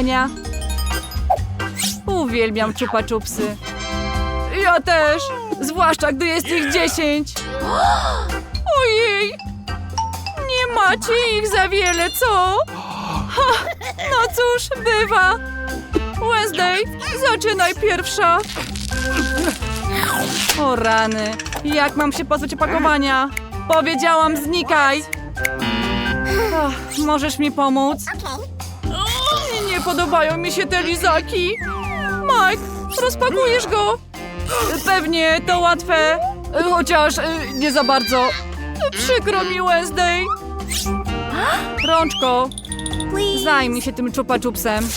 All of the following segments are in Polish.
jedzenia. Uwielbiam czupa czupsy. Ja też, zwłaszcza gdy jest ich dziesięć. Ojej, nie macie ich za wiele, co? Ha, no cóż, bywa. Wednesday, zaczynaj pierwsza. O rany, jak mam się pozbyć opakowania? Powiedziałam, znikaj. Ach, możesz mi pomóc? Nie podobają mi się te lizaki. Mike, rozpakujesz go? Pewnie, to łatwe. Chociaż y, nie za bardzo. Przykro mi, Wednesday. Rączko, zajmij się tym czupa czupsem.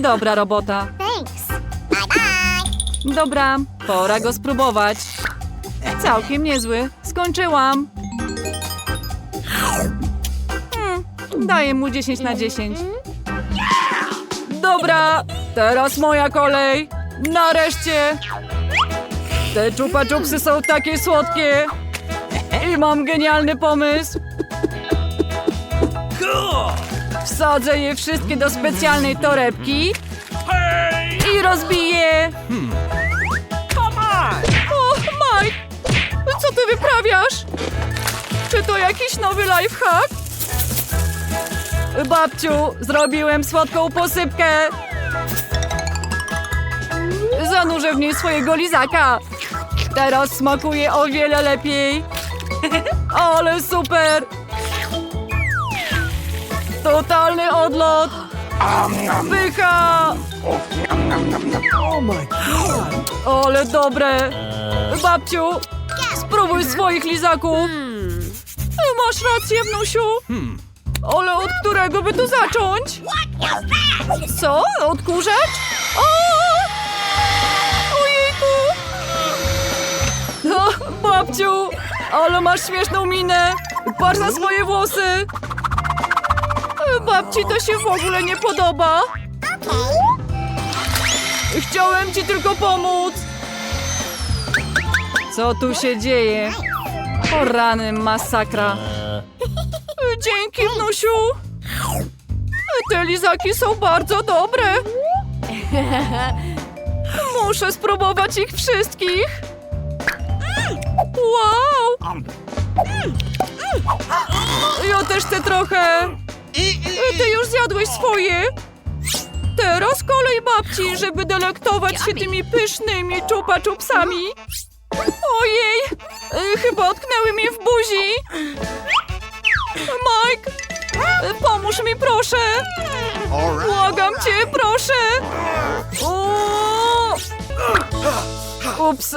Dobra robota. Dobra, pora go spróbować. Całkiem niezły. Skończyłam. Hmm, daję mu 10 na 10. Dobra, teraz moja kolej. Nareszcie. Te czupa czupsy są takie słodkie. I mam genialny pomysł. Wsadzę je wszystkie do specjalnej torebki i rozbiję. O, Mike! Co ty wyprawiasz? Czy to jakiś nowy lifehack? Babciu, zrobiłem słodką posypkę. Zanurzę w niej swojego lizaka. Teraz smakuje o wiele lepiej. Ale super! Totalny odlot! Pycha! Ale dobre! Babciu, spróbuj swoich lizaków! Masz rację, wnusiu! Ale od którego by tu zacząć? Co? Odkurzacz? O! Ojejku! O, babciu, ale masz śmieszną minę! Patrz na swoje włosy! Babci to się w ogóle nie podoba! Chciałem ci tylko pomóc! Co tu się dzieje? O rany, masakra! Dzięki, wnusiu! Te lizaki są bardzo dobre! Muszę spróbować ich wszystkich! Wow! Ja też chcę trochę! Ty już zjadłeś swoje! Teraz kolej babci, żeby delektować się tymi pysznymi czupa-czupsami. Ojej, chyba utknęły mi w buzi. Mike, pomóż mi proszę. Błagam cię, proszę. O! Ups,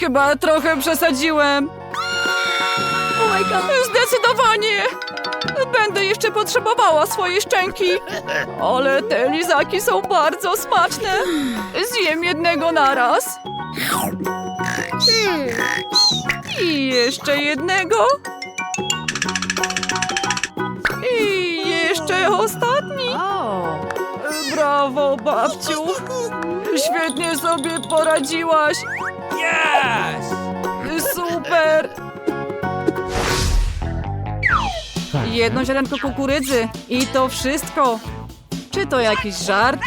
chyba trochę przesadziłem. Zdecydowanie. Będę jeszcze potrzebowała swojej szczęki. Ale te lizaki są bardzo smaczne. Zjem jednego naraz. I jeszcze jednego. I jeszcze ostatni. Brawo, babciu. Świetnie sobie poradziłaś. Super. Jedno ziarenko kukurydzy i to wszystko. Czy to jakiś żart?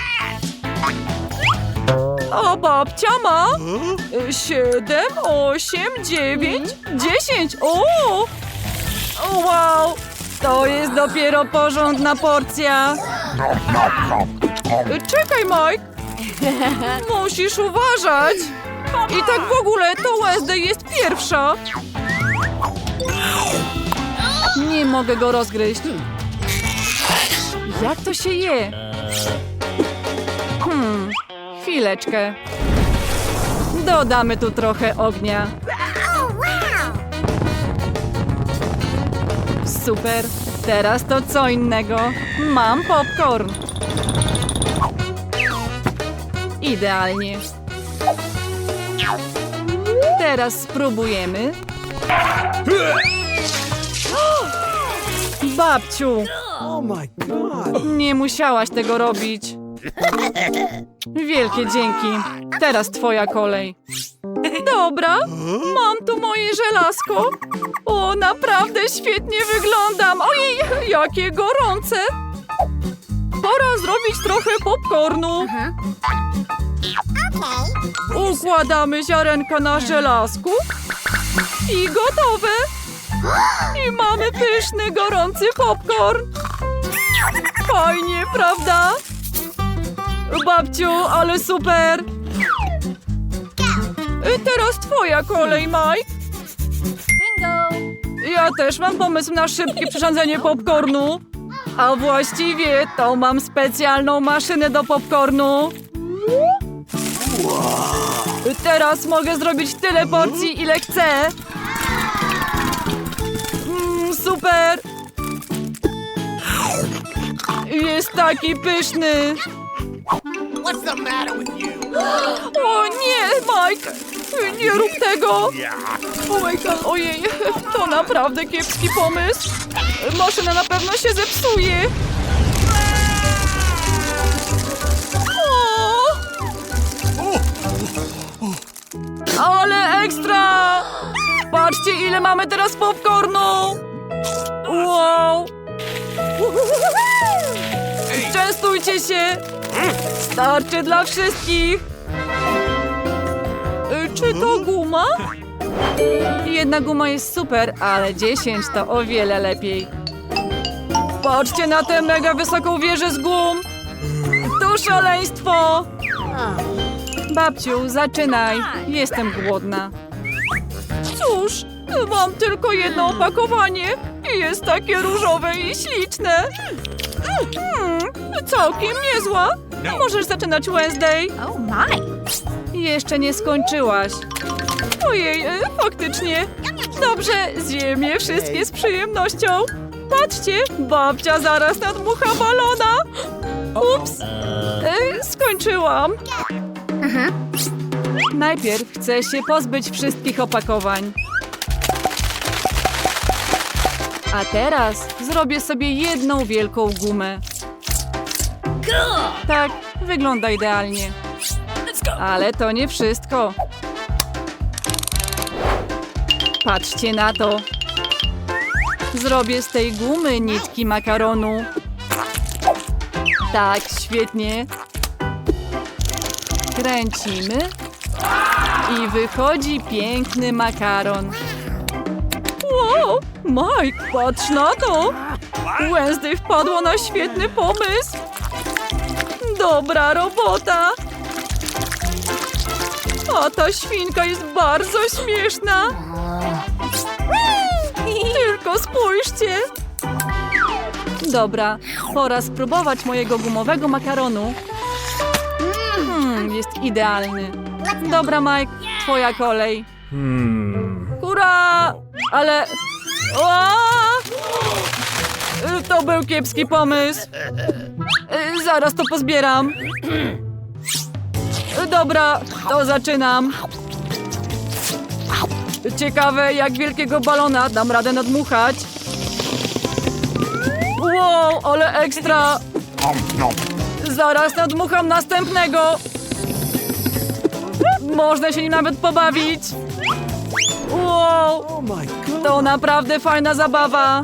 O, babcia ma siedem, osiem, dziewięć, dziesięć. O! O, Wow! To jest dopiero porządna porcja. Czekaj, Mike. Musisz uważać. I tak w ogóle to Wednesday jest pierwsza. Nie mogę go rozgryźć. Jak to się je? Hmm, chwileczkę. Dodamy tu trochę ognia. Super. Teraz to co innego. Mam popcorn. Idealnie. Teraz spróbujemy. Babciu, Oh my god. nie musiałaś tego robić. Wielkie dzięki. Teraz twoja kolej. Dobra, mam tu moje żelazko. O, naprawdę świetnie wyglądam. Ojej, jakie gorące. Pora zrobić trochę popcornu. Układamy ziarenka na żelazku. I gotowe. I mamy pyszny, gorący popcorn. Fajnie, prawda? Babciu, ale super. Y, Teraz twoja kolej, Mike. Bingo. Ja też mam pomysł na szybkie przyrządzenie popcornu. A właściwie to mam specjalną maszynę do popcornu. Teraz mogę zrobić tyle porcji, ile chcę. Mm, super! Jest taki pyszny. What's the matter with you? O nie, Mike! Nie rób tego! Oh my God, ojej, to naprawdę kiepski pomysł. Maszyna na pewno się zepsuje. Ale ekstra! Patrzcie, ile mamy teraz popcornu! Wow! Częstujcie się! Starczy dla wszystkich! Czy to guma? Jedna guma jest super, ale 10 to o wiele lepiej. Patrzcie na tę mega wysoką wieżę z gum! To szaleństwo! Babciu, zaczynaj. Jestem głodna. Cóż, mam tylko jedno opakowanie i jest takie różowe i śliczne. Hmm, całkiem niezła. Możesz zaczynać Wednesday. Oh my. Jeszcze nie skończyłaś. Ojej, e, faktycznie. Dobrze, zjem je wszystkie z przyjemnością. Patrzcie, babcia zaraz nadmucha balona. Ups, e, skończyłam. Najpierw chcę się pozbyć wszystkich opakowań. A teraz zrobię sobie jedną wielką gumę. Tak, wygląda idealnie. Ale to nie wszystko. Patrzcie na to. Zrobię z tej gumy nitki makaronu. Tak, świetnie. Kręcimy. I wychodzi piękny makaron. Wow, Mike, patrz na to. Wednesday wpadło na świetny pomysł. Dobra robota. A ta świnka jest bardzo śmieszna. Tylko spójrzcie. Dobra, pora spróbować mojego gumowego makaronu. Hmm, jest idealny. Dobra, Mike, twoja kolej. Hurra! Ale... Ła! Y, To był kiepski pomysł. Y, Zaraz to pozbieram. Dobra, to zaczynam. Ciekawe, jak wielkiego balona dam radę nadmuchać. Wow, ale ekstra! Zaraz nadmucham następnego. Można się nim nawet pobawić. Wow, to naprawdę fajna zabawa.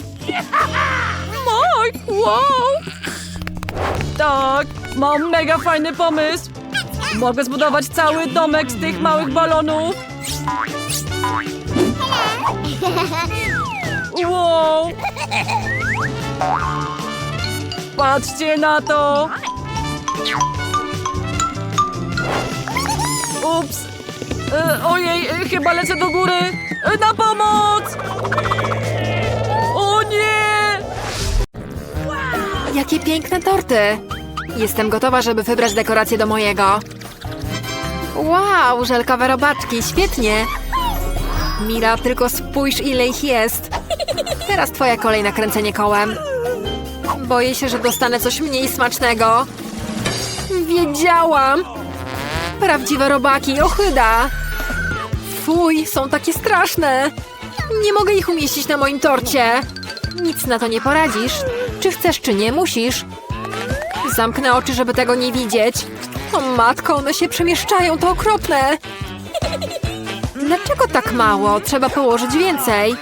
Mike, wow! Tak, mam mega fajny pomysł. Mogę zbudować cały domek z tych małych balonów. Wow! Patrzcie na to! Ups! E, ojej, e, chyba lecę do góry! E, na pomoc! O nie! Jakie piękne torty! Jestem gotowa, żeby wybrać dekoracje do mojego. Wow, żelkowe robaczki, świetnie! Mila, tylko spójrz ile ich jest. Teraz twoja kolej na kręcenie kołem. Boję się, że dostanę coś mniej smacznego. Wiedziałam! Prawdziwe robaki, ochyda! Fuj, są takie straszne! Nie mogę ich umieścić na moim torcie. Nic na to nie poradzisz. Czy chcesz, czy nie, musisz. Zamknę oczy, żeby tego nie widzieć. O matko, one się przemieszczają, to okropne. Dlaczego tak mało? Trzeba położyć więcej.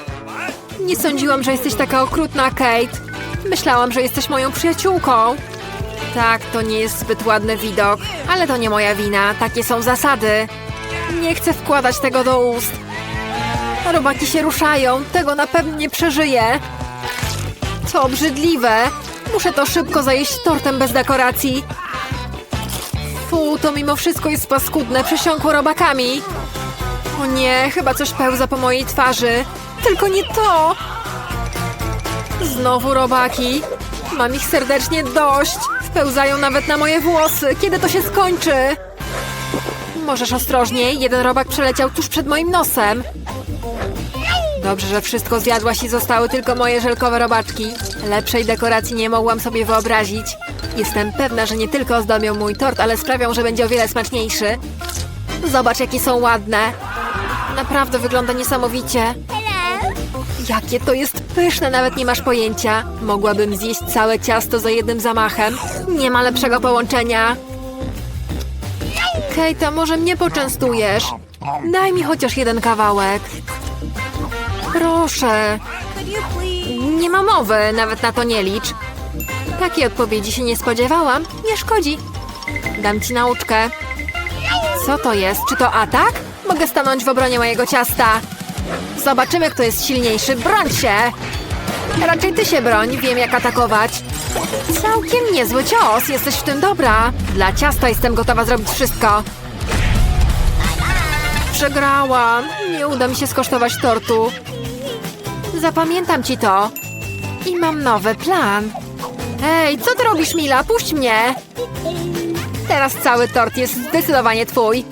Nie sądziłam, że jesteś taka okrutna, Kate. Myślałam, że jesteś moją przyjaciółką. Tak, to nie jest zbyt ładny widok, ale to nie moja wina, takie są zasady. Nie chcę wkładać tego do ust. Robaki się ruszają, tego na pewno nie przeżyję. To obrzydliwe. Muszę to szybko zajeść tortem bez dekoracji. Fu, to mimo wszystko jest paskudne, przysiąkło robakami. O nie, chyba coś pełza po mojej twarzy. Tylko nie to! Znowu robaki. Mam ich serdecznie dość. Wpełzają nawet na moje włosy. Kiedy to się skończy? Możesz ostrożniej. Jeden robak przeleciał tuż przed moim nosem. Dobrze, że wszystko zjadłaś i zostały tylko moje żelkowe robaczki. Lepszej dekoracji nie mogłam sobie wyobrazić. Jestem pewna, że nie tylko ozdobią mój tort, ale sprawią, że będzie o wiele smaczniejszy. Zobacz, jakie są ładne. Naprawdę wygląda niesamowicie. Jakie to jest pyszne, nawet nie masz pojęcia. Mogłabym zjeść całe ciasto za jednym zamachem. Nie ma lepszego połączenia. Kejta, może mnie poczęstujesz? Daj mi chociaż jeden kawałek. Proszę. Nie ma mowy, nawet na to nie licz. Takiej odpowiedzi się nie spodziewałam. Nie szkodzi. Dam ci nauczkę. Co to jest? Czy to atak? Mogę stanąć w obronie mojego ciasta. Zobaczymy, kto jest silniejszy. Broń się! Raczej ty się broń, wiem jak atakować. Całkiem niezły cios, jesteś w tym dobra. Dla ciasta jestem gotowa zrobić wszystko. Przegrałam. Nie uda mi się skosztować tortu. Zapamiętam ci to. I mam nowy plan. Ej, co ty robisz, Mila? Puść mnie! Teraz cały tort jest zdecydowanie twój.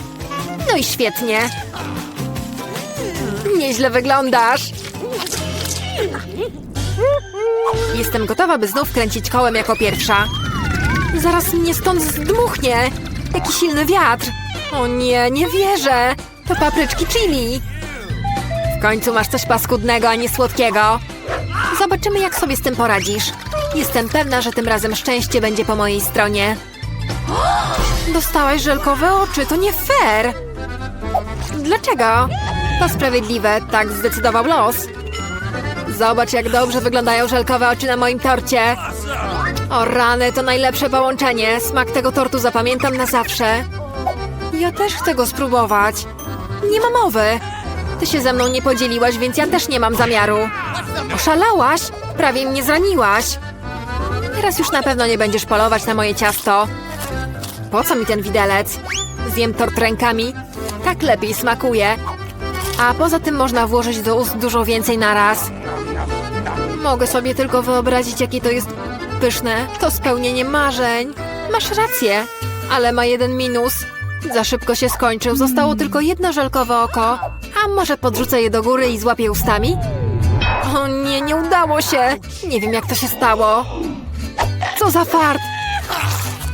No i świetnie. Nieźle wyglądasz. Jestem gotowa, by znów kręcić kołem jako pierwsza. Zaraz mnie stąd zdmuchnie. Jaki silny wiatr. O nie, nie wierzę. To papryczki chili. W końcu masz coś paskudnego, a nie słodkiego. Zobaczymy, jak sobie z tym poradzisz. Jestem pewna, że tym razem szczęście będzie po mojej stronie. Dostałaś żelkowe oczy, to nie fair. Dlaczego? To sprawiedliwe, tak zdecydował los. Zobacz, jak dobrze wyglądają żelkowe oczy na moim torcie. O rany, to najlepsze połączenie. Smak tego tortu zapamiętam na zawsze. Ja też chcę go spróbować. Nie ma mowy. Ty się ze mną nie podzieliłaś, więc ja też nie mam zamiaru. Oszalałaś? Prawie mnie zraniłaś. Teraz już na pewno nie będziesz polować na moje ciasto. Po co mi ten widelec? Zjem tort rękami. Tak lepiej smakuje. A poza tym można włożyć do ust dużo więcej na raz. Mogę sobie tylko wyobrazić, jakie to jest pyszne. To spełnienie marzeń. Masz rację, ale ma jeden minus. Za szybko się skończył. Zostało tylko jedno żelkowe oko. A może podrzucę je do góry i złapię ustami? O nie, nie udało się. Nie wiem, jak to się stało. Co za fart.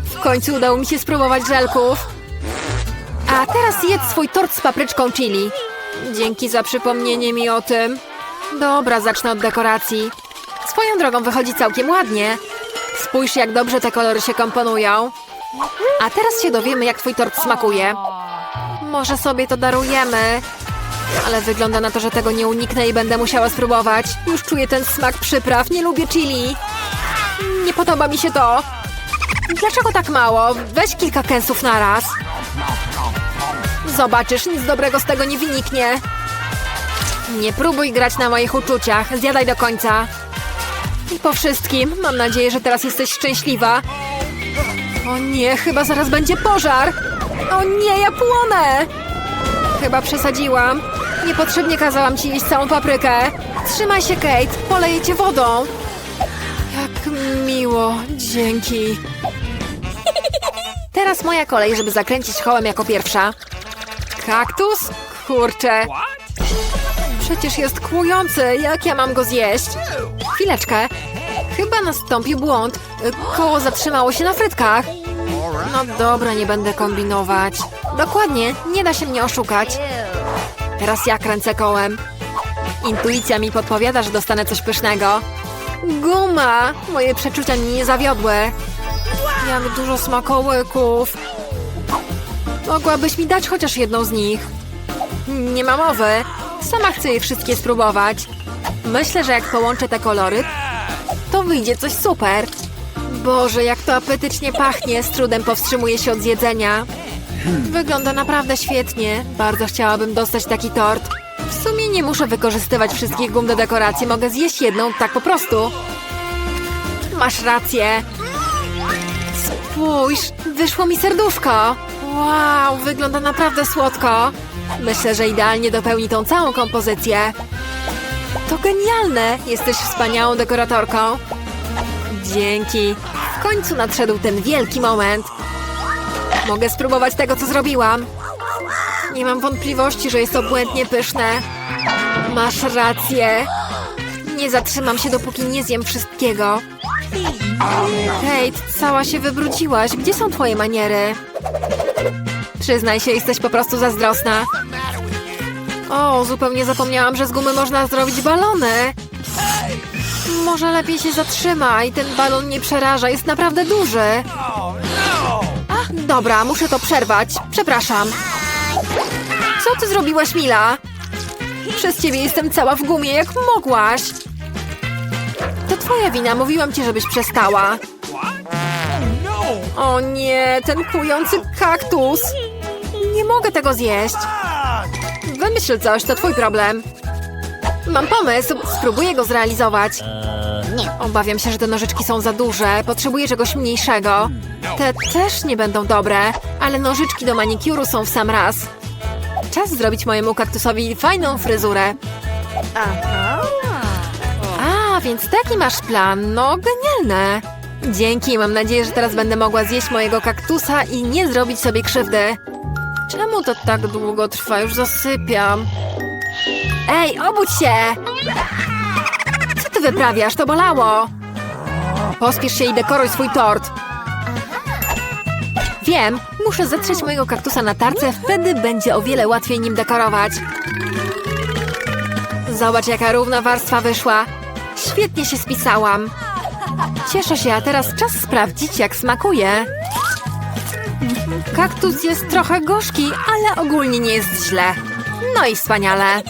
W końcu udało mi się spróbować żelków. A teraz jedz swój tort z papryczką chili. Dzięki za przypomnienie mi o tym. Dobra, zacznę od dekoracji. Swoją drogą wychodzi całkiem ładnie. Spójrz, jak dobrze te kolory się komponują. A teraz się dowiemy, jak twój tort smakuje. Może sobie to darujemy. Ale wygląda na to, że tego nie uniknę i będę musiała spróbować. Już czuję ten smak przypraw. Nie lubię chili. Nie podoba mi się to. Dlaczego tak mało? Weź kilka kęsów na raz. Zobaczysz, nic dobrego z tego nie wyniknie. Nie próbuj grać na moich uczuciach. Zjadaj do końca. I po wszystkim, mam nadzieję, że teraz jesteś szczęśliwa. O nie, chyba zaraz będzie pożar. O nie, ja płonę. Chyba przesadziłam. Niepotrzebnie kazałam ci jeść całą paprykę. Trzymaj się, Kate. Poleję cię wodą. Jak miło. Dzięki. Teraz moja kolej, żeby zakręcić kołem jako pierwsza. Kaktus? Kurczę. Przecież jest kłujący. Jak ja mam go zjeść? Chwileczkę. Chyba nastąpił błąd. Koło zatrzymało się na frytkach. No dobra, nie będę kombinować. Dokładnie, nie da się mnie oszukać. Teraz ja kręcę kołem. Intuicja mi podpowiada, że dostanę coś pysznego. Guma! Moje przeczucia mnie nie zawiodły. Jak dużo smakołyków. Mogłabyś mi dać chociaż jedną z nich. Nie ma mowy. Sama chcę je wszystkie spróbować. Myślę, że jak połączę te kolory, to wyjdzie coś super. Boże, jak to apetycznie pachnie. Z trudem powstrzymuję się od zjedzenia. Wygląda naprawdę świetnie. Bardzo chciałabym dostać taki tort. Nie muszę wykorzystywać wszystkich gum do dekoracji. Mogę zjeść jedną tak po prostu. Masz rację. Spójrz, wyszło mi serduszko. Wow, wygląda naprawdę słodko. Myślę, że idealnie dopełni tą całą kompozycję. To genialne! Jesteś wspaniałą dekoratorką. Dzięki. W końcu nadszedł ten wielki moment. Mogę spróbować tego, co zrobiłam. Nie mam wątpliwości, że jest to błędnie pyszne. Masz rację. Nie zatrzymam się, dopóki nie zjem wszystkiego. Kate, cała się wybrudziłaś. Gdzie są twoje maniery? Przyznaj się, jesteś po prostu zazdrosna. O, zupełnie zapomniałam, że z gumy można zrobić balony. Może lepiej się zatrzymaj, ten balon nie przeraża, jest naprawdę duży. Ach, dobra, muszę to przerwać. Przepraszam. Co ty zrobiłaś, Mila? Przez ciebie jestem cała w gumie, jak mogłaś. To twoja wina, mówiłam ci, żebyś przestała. O nie, ten kujący kaktus. Nie mogę tego zjeść. Wymyśl coś, to twój problem. Mam pomysł, spróbuję go zrealizować. Obawiam się, że te nożyczki są za duże. Potrzebuję czegoś mniejszego. Te też nie będą dobre, ale nożyczki do manikuru są w sam raz. Czas zrobić mojemu kaktusowi fajną fryzurę. A, więc taki masz plan. No, genialne. Dzięki, mam nadzieję, że teraz będę mogła zjeść mojego kaktusa i nie zrobić sobie krzywdy. Czemu to tak długo trwa? Już zasypiam. Ej, obudź się! Co ty wyprawiasz? To bolało. Pospiesz się i dekoruj swój tort. Wiem, muszę zetrzeć mojego kaktusa na tarce, wtedy będzie o wiele łatwiej nim dekorować. Zobacz, jaka równa warstwa wyszła. Świetnie się spisałam. Cieszę się, a teraz czas sprawdzić, jak smakuje. Kaktus jest trochę gorzki, ale ogólnie nie jest źle. No i wspaniale.